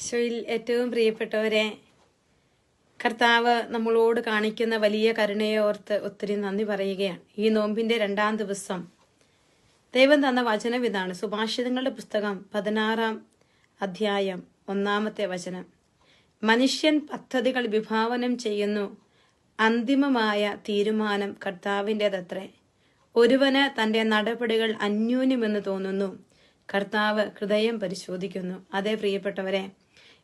ഈശോയിൽ ഏറ്റവും പ്രിയപ്പെട്ടവരെ കർത്താവ് നമ്മളോട് കാണിക്കുന്ന വലിയ കരുണയെ ഓർത്ത് ഒത്തിരി നന്ദി പറയുകയാണ്. ഈ നോമ്പിന്റെ രണ്ടാം ദിവസം ദൈവം തന്ന വചനം ഇതാണ്. സുഭാഷിതങ്ങളുടെ പുസ്തകം പതിനാറാം അധ്യായം ഒന്നാമത്തെ വചനം. മനുഷ്യൻ പദ്ധതികൾ വിഭാവനം ചെയ്യുന്നു അന്തിമമായ തീരുമാനം കർത്താവിന്റെതത്രേ. ഒരുവന് തന്റെ നടപടികൾ അന്യോന്യമെന്ന് തോന്നുന്നു. കർത്താവ് ഹൃദയം പരിശോധിക്കുന്നു. അതേ പ്രിയപ്പെട്ടവരെ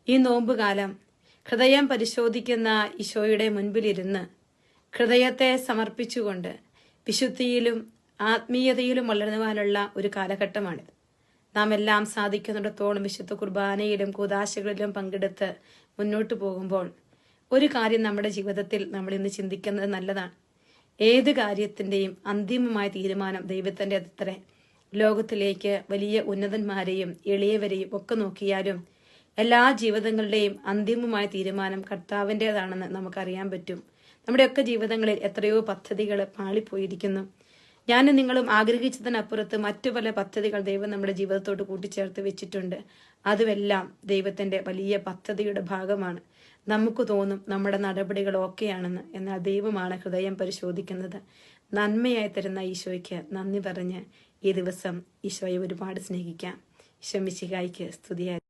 ഈ നോമ്പുകാലം ഹൃദയം പരിശോധിക്കുന്ന ഈശോയുടെ മുൻപിലിരുന്ന് ഹൃദയത്തെ സമർപ്പിച്ചുകൊണ്ട് വിശുദ്ധിയിലും ആത്മീയതയിലും വളരുവാനുള്ള ഒരു കാലഘട്ടമാണിത് നാം എല്ലാം സാധിക്കുന്നിടത്തോളം വിശുദ്ധ കുർബാനയിലും കൂതാശകളിലും പങ്കെടുത്ത് മുന്നോട്ട് പോകുമ്പോൾ ഒരു കാര്യം നമ്മുടെ ജീവിതത്തിൽ നമ്മൾ ഇന്ന് ചിന്തിക്കുന്നത് നല്ലതാണ്. ഏത് കാര്യത്തിന്റെയും അന്തിമമായ തീരുമാനം ദൈവത്തിന്റെ അത്രേ ലോകത്തിലേക്ക് വലിയ ഉന്നതന്മാരെയും എളിയവരെയും ഒക്കെ നോക്കിയാലും എല്ലാ ജീവിതങ്ങളുടെയും അന്തിമമായ തീരുമാനം കർത്താവിന്റെതാണെന്ന് നമുക്കറിയാൻ പറ്റും. നമ്മുടെയൊക്കെ ജീവിതങ്ങളിൽ എത്രയോ പദ്ധതികൾ പാളിപ്പോയിരിക്കുന്നു ഞാനും നിങ്ങളും ആഗ്രഹിച്ചതിനപ്പുറത്ത് മറ്റു പല പദ്ധതികൾ ദൈവം നമ്മുടെ ജീവിതത്തോട് കൂട്ടിച്ചേർത്ത് വെച്ചിട്ടുണ്ട്. അതുമെല്ലാം ദൈവത്തിന്റെ വലിയ പദ്ധതിയുടെ ഭാഗമാണ്. നമുക്ക് തോന്നും നമ്മുടെ നടപടികൾ ഓക്കെയാണെന്ന് എന്നാൽ ദൈവമാണ് ഹൃദയം പരിശോധിക്കുന്നത്. നന്മയായി തരുന്ന ഈശോയ്ക്ക് നന്ദി പറഞ്ഞ് ഈ ദിവസം ഈശോയെ ഒരുപാട് സ്നേഹിക്കാം. ഈശോ മിശിഹായിക്ക് സ്തുതിയായി.